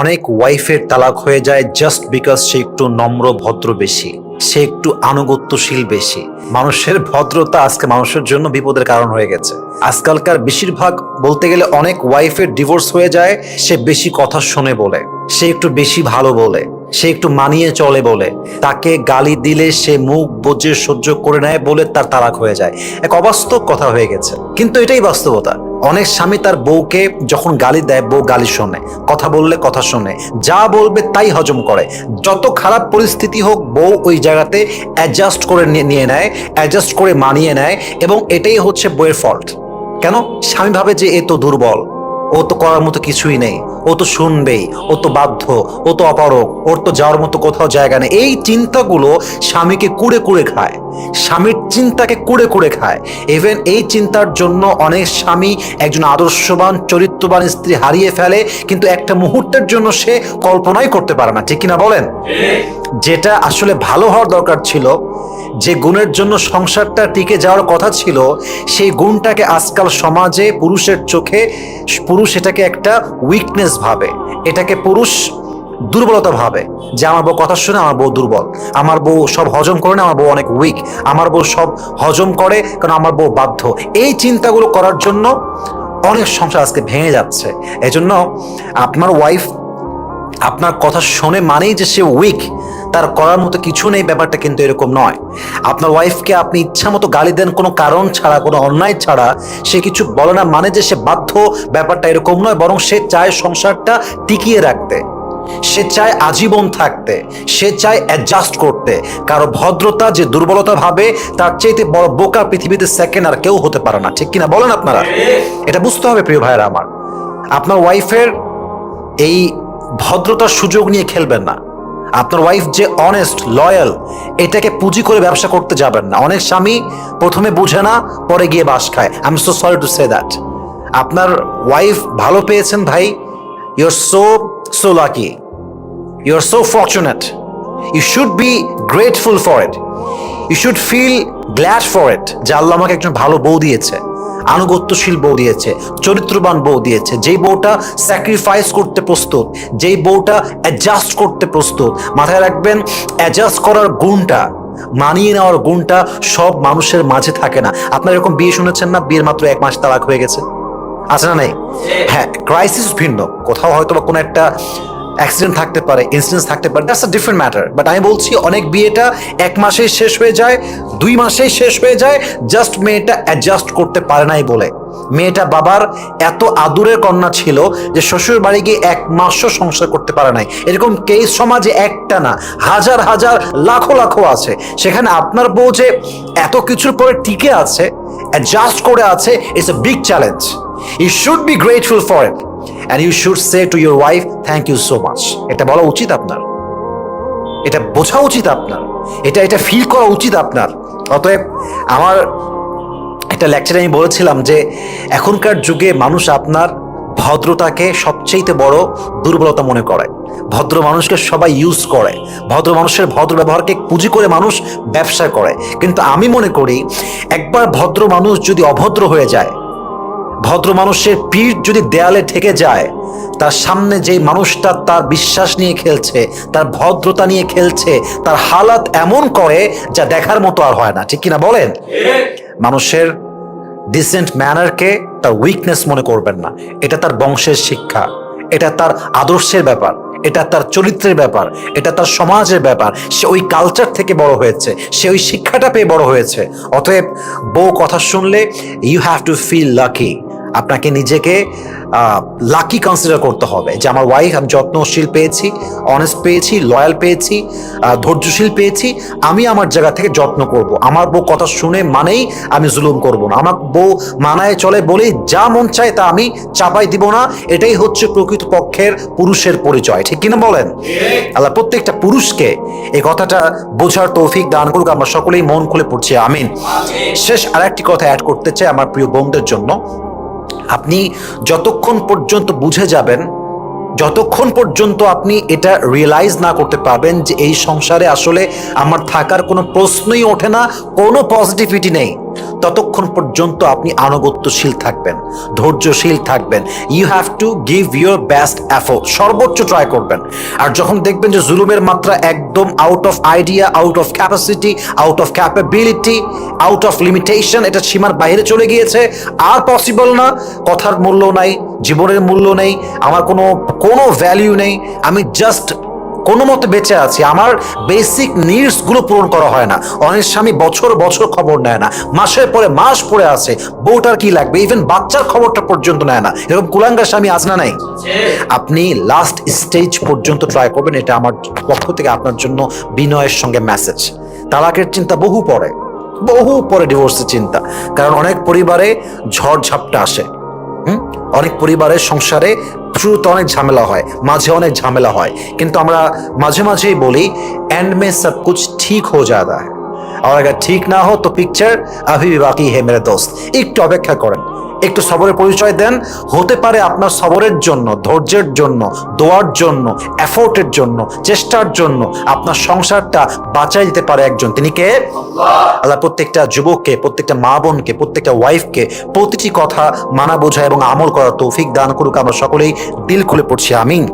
অনেক ওয়াইফের তালাক হয়ে যায় জাস্ট বিকজ সে একটু নম্র, ভদ্র বেশি, সে একটু আনুগত্যশীল বেশি। মানুষের ভদ্রতা আজকে মানুষের জন্য বিপদের কারণ হয়ে গেছে। আজকালকার বেশিরভাগ বলতে গেলে অনেক ওয়াইফের ডিভোর্স হয়ে যায়, সে বেশি কথা শোনে বলে, সে একটু বেশি ভালো বলে, সে একটু মানিয়ে চলে বলে। তাকে গালি দিলে সে মুখ বুঝে সহ্য করে নেয় বলে তার তালাক হয়ে যায়। এক অবাস্তব কথা হয়ে গেছে। কিন্তু এটাই বাস্তবতা। অনেক স্বামী তার বউকে যখন গালি দেয়, বউ গালি শোনে, কথা বললে কথা শোনে, যা বলবে তাই হজম করে। যত খারাপ পরিস্থিতি হোক, বউ ওই জায়গাতে অ্যাডজাস্ট করে নিয়ে নিয়ে অ্যাডজাস্ট করে মানিয়ে নেয় এবং এটাই হচ্ছে বউয়ের ফল্ট কেন? স্বামী ভাবে যে এ তো দুর্বল, ও তো করার মতো কিছুই নেই, ও তো শুনবেই, ও তো বাধ্য, ও তো অপারক ওর তো যাওয়ার মতো কোথাও জায়গা নেই। এই চিন্তাগুলো স্বামীকে কুড়ে কুড়ে খায়। স্বামীর চিন্তাকে কুড়ে কুড়ে খায়। ইভেন এই চিন্তার জন্য অনেক স্বামী একজন আদর্শবান, চরিত্রবান স্ত্রী হারিয়ে ফেলে, কিন্তু একটা মুহূর্তের জন্য সে কল্পনাই করতে পারে না। ঠিক কিনা বলেন? যেটা আসলে ভালো হওয়ার দরকার ছিল, যে গুণের জন্য সংসারটা টিকে যাওয়ার কথা ছিল, সেই গুণটাকে আজকাল সমাজে পুরুষের চোখে, পুরুষ এটাকে একটা উইকনেস ভাবে। এটাকে পুরুষ দুর্বলতা ভাবে। যে আমার বউ কথা শুনে আমার বউ দুর্বল। আমার বউ সব হজম করে না, আমার বউ অনেক উইক আমার বউ সব হজম করে কারণ আমার বউ বাধ্য। এই চিন্তাগুলো করার জন্য অনেক সংসার আজকে ভেঙে যাচ্ছে। এজন্য আপনার ওয়াইফ আপনার কথা শোনে মানেই যে সে উইক তার করার মতো কিছু নেই, ব্যাপারটা কিন্তু এরকম নয়। আপনার ওয়াইফকে আপনি ইচ্ছা মতো গালি দেন, কোনো কারণ ছাড়া, কোনো অন্যায় ছাড়া, সে কিছু বলে না মানে যে সে বাধ্য, ব্যাপারটা এরকম নয়, বরং সে চায় সংসারটা টিকিয়ে রাখতে। সে চায় আজীবন থাকতে, সে চায় অ্যাডজাস্ট করতে। কারও ভদ্রতা যে দুর্বলতা ভাবে, তার চাইতে বড় বোকা পৃথিবীতে সেকেন্ড আর কেউ হতে পারে না। ঠিক কিনা বলেন আপনারা? এটা বুঝতে হবে প্রিয় ভাইয়েরা আমার। আপনার ওয়াইফের এই ভদ্রতার সুযোগ নিয়ে খেলবেন না। আপনার ওয়াইফ যে অনেস্ট লয়াল এটাকে পুঁজি করে ব্যবসা করতে যাবেন না। অনেক স্বামী প্রথমে বুঝে না, পরে গিয়ে বাস খায়। I am so sorry to say that আপনার ওয়াইফ ভালো পেয়েছেন ভাই। You are so so lucky you are so fortunate you should be grateful for it you should feel glad for it যে আল্লাহ আমাকে একজন ভালো বউ দিয়েছে, আনুগত্যশীল বউ দিয়েছে, চরিত্রবান বউ দিয়েছে। যেই বউটা স্যাক্রিফাইস করতে প্রস্তুত, যেই বউটা অ্যাডজাস্ট করতে প্রস্তুত, মাথায় রাখবেন অ্যাডজাস্ট করার গুণটা, মানিয়ে নেওয়ার গুণটা সব মানুষের মাঝে থাকে না। আপনার এরকম বিয়ে শুনেছেন না? বিয়ের মাত্র এক মাস তালাক হয়ে গেছে। আছে না নেই? হ্যাঁ ক্রাইসিস ভিন্ন। কোথাও হয়তো বা কোনো একটা অ্যাক্সিডেন্ট থাকতে পারে ইনসিডেন্স থাকতে পারে that's a different matter but আমি বলছি অনেক বিয়েটা এক মাসেই শেষ হয়ে যায় দুই মাসেই শেষ হয়ে যায় জাস্ট মেয়েটা অ্যাডজাস্ট করতে পারে নাই বলে। মেয়েটা বাবার এত আদুরের কন্যা ছিল যে শ্বশুর বাড়ি গিয়ে এক মাসও সংসার করতে পারে নাই। এরকম কেস সমাজে একটা না হাজার হাজার লাখো লাখো আছে। সেখানে আপনার বউ যে এত কিছুর পরে টিকে আছে অ্যাডজাস্ট করে আছে it's a big challenge you should be grateful for it and you should say to your wife thank you so much এটা বলা উচিত আপনার। এটা বোঝা উচিত আপনার। এটা এটা ফিল করা উচিত আপনার। অতএব আমার একটা লেকচারে আমি বলেছিলাম যে, এখনকার যুগে মানুষ আপনার ভদ্রতাকে সবচেয়ে বড় দুর্বলতা মনে করে। ভদ্র মানুষকে সবাই ইউজ করে। ভদ্র মানুষের ভদ্র ব্যবহারকে পুঁজি করে মানুষ ব্যবসা করে। কিন্তু আমি মনে করি, একবার ভদ্র মানুষ যদি অভদ্র হয়ে যায় ভদ্র মানুষের পিঠ যদি দেয়ালে ঠেকে যায়, তার সামনে যে মানুষটা তার বিশ্বাস নিয়ে খেলছে, তার ভদ্রতা নিয়ে খেলছে, তার হালাত এমন করে যা দেখার মতো আর হয় না। ঠিক কিনা বলেন? মানুষের ডিসেন্ট ম্যানারকে তার উইকনেস মনে করবেন না। এটা তার বংশের শিক্ষা, এটা তার আদর্শের ব্যাপার, এটা তার চরিত্রের ব্যাপার, এটা তার সমাজের ব্যাপার। সে ওই কালচার থেকে বড় হয়েছে, সে ওই শিক্ষাটা পেয়ে বড় হয়েছে। অতএব বউ কথা শুনলে you have to feel lucky আপনাকে নিজেকে লাকি কনসিডার করতে হবে যে আমার ওয়াইফ আমি যত্নশীল পেয়েছি অনেস্ট পেয়েছি লয়াল পেয়েছি ধৈর্যশীল পেয়েছি, আমি আমার জায়গা থেকে যত্ন করব। আমার বউ কথা শুনে মানেই আমি জুলুম করব না। আমার বউ মানায় চলে বলেই যা মন চায় তা আমি চাপাই দিব না। এটাই হচ্ছে প্রকৃত পক্ষের পুরুষের পরিচয়। ঠিক কিনা বলেন? আল্লাহ, প্রত্যেকটা পুরুষকে এই কথাটা বোঝার তৌফিক দান করুক। আমরা সকলেই মন খুলে পড়ছি, আমিন। শেষ আর একটি কথা অ্যাড করতে চাই আমার প্রিয় বোনদের জন্য। আপনি যতক্ষণ পর্যন্ত বুঝে যাবেন, যতক্ষণ পর্যন্ত আপনি এটা রিয়েলাইজ না করতে পারবেন যে এই সংসারে আসলে আমার থাকার কোনো প্রশ্নই ওঠে না, কোনো পজিটিভিটি নেই। ততক্ষণ পর্যন্ত আপনি আনুগত্যশীল থাকবেন, ধৈর্যশীল থাকবেন। You have to give your best effort সর্বোচ্চ ট্রাই করবেন। আর যখন দেখবেন যে জুলুমের মাত্রা একদম out of idea out of capacity out of capability out of limitation এটা সীমার বাইরে চলে গিয়েছে। আর পসিবল না। কথার মূল্য নাই, জীবনের মূল্য নেই, আমার কোনো কোনো ভ্যালিউ নেই। আমি জাস্ট কোনো মতে বেঁচে আছি, আমার বেসিক নিডসগুলো পূরণ করা হয় না। অনেক স্বামী বছর বছর খবর নেয় না। মাসের পরে মাস পরে আছে, বউটার কি লাগবে? ইভেন বাচ্চার খবরটা পর্যন্ত নেয় না। এরকম কুলাঙ্গার স্বামী আজ না নাই? আপনি লাস্ট স্টেজ পর্যন্ত ট্রাই করবেন, এটা আমার পক্ষ থেকে আপনার জন্য বিনয়ের সঙ্গে মেসেজ তালাকের চিন্তা বহু পরে বহু পরে ডিভোর্সের চিন্তা। কারণ অনেক পরিবারে ঝড় ঝাপটা আসে? অনেক পরিবারের সংসারে শুরুতে অনেক ঝামেলা হয়, মাঝে অনেক ঝামেলা হয়। কিন্তু আমরা মাঝে মাঝেই বলি এন্ড মে সব কুছ ঠিক হয়ে যাতা আর আগে ঠিক না হো তো পিকচার আভি বাকি হে মেরে দোস্ত। একটু অপেক্ষা করেন। একটু সবরের পরিচয় দেন। হতে পারে আপনার সবরের জন্য ধৈর্যের জন্য দোয়ার জন্য এফোর্টের জন্য চেষ্টার জন্য আপনার সংসারটা বাঁচাই দিতে পারে একজন। তিনি কে? আল্লাহ। প্রত্যেকটা যুবককে প্রত্যেকটা মা বোনকে প্রত্যেকটা ওয়াইফকে প্রতিটি কথা মানা বোঝা এবং আমল করার তৌফিক দান করুক। আমরা সকলেই দিল খুলে পড়ছি আমিন।